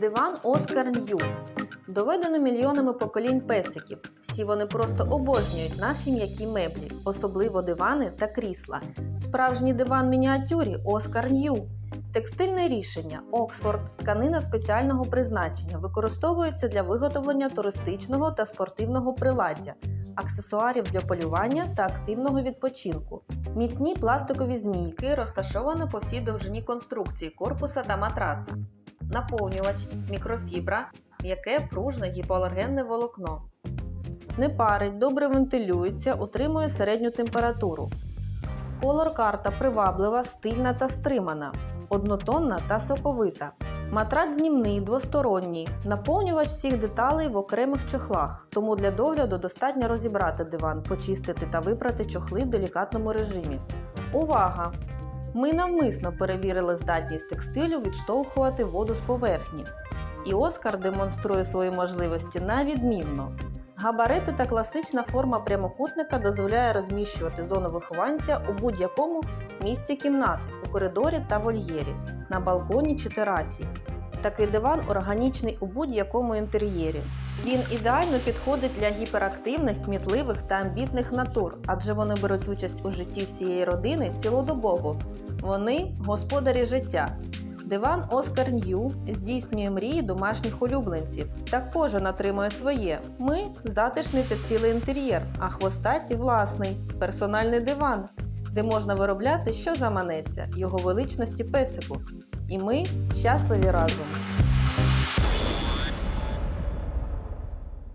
Диван Оскар Нью. Доведено мільйонами поколінь песиків. Всі вони просто обожнюють наші м'які меблі, особливо дивани та крісла. Справжній диван мініатюрі Оскар Нью. Текстильне рішення Оксфорд, тканина спеціального призначення, використовується для виготовлення туристичного та спортивного приладдя, аксесуарів для полювання та активного відпочинку. Міцні пластикові змійки розташовані по всій довжині конструкції корпуса та матраца. Наповнювач, мікрофібра, м'яке пружне гіпоалергенне волокно. Не парить, добре вентилюється, утримує середню температуру. Колор карта приваблива, стильна та стримана, однотонна та соковита. Матрац знімний, двосторонній, наповнювач всіх деталей в окремих чохлах, тому для догляду достатньо розібрати диван, почистити та випрати чохли в делікатному режимі. Увага! Ми навмисно перевірили здатність текстилю відштовхувати воду з поверхні. І Оскар демонструє свої можливості на відмінно. Габарити та класична форма прямокутника дозволяє розміщувати зону вихованця у будь-якому місці кімнати, у коридорі та вольєрі, на балконі чи терасі. Такий диван органічний у будь-якому інтер'єрі. Він ідеально підходить для гіперактивних, кмітливих та амбітних натур, адже вони беруть участь у житті всієї родини цілодобово. Вони господарі життя. Диван Оскар Нью здійснює мрії домашніх улюбленців. Так кожен отримує своє. Ми затишний та цілий інтер'єр, а хвостаті власний персональний диван, де можна виробляти, що заманеться, його величності песику. І ми щасливі разом.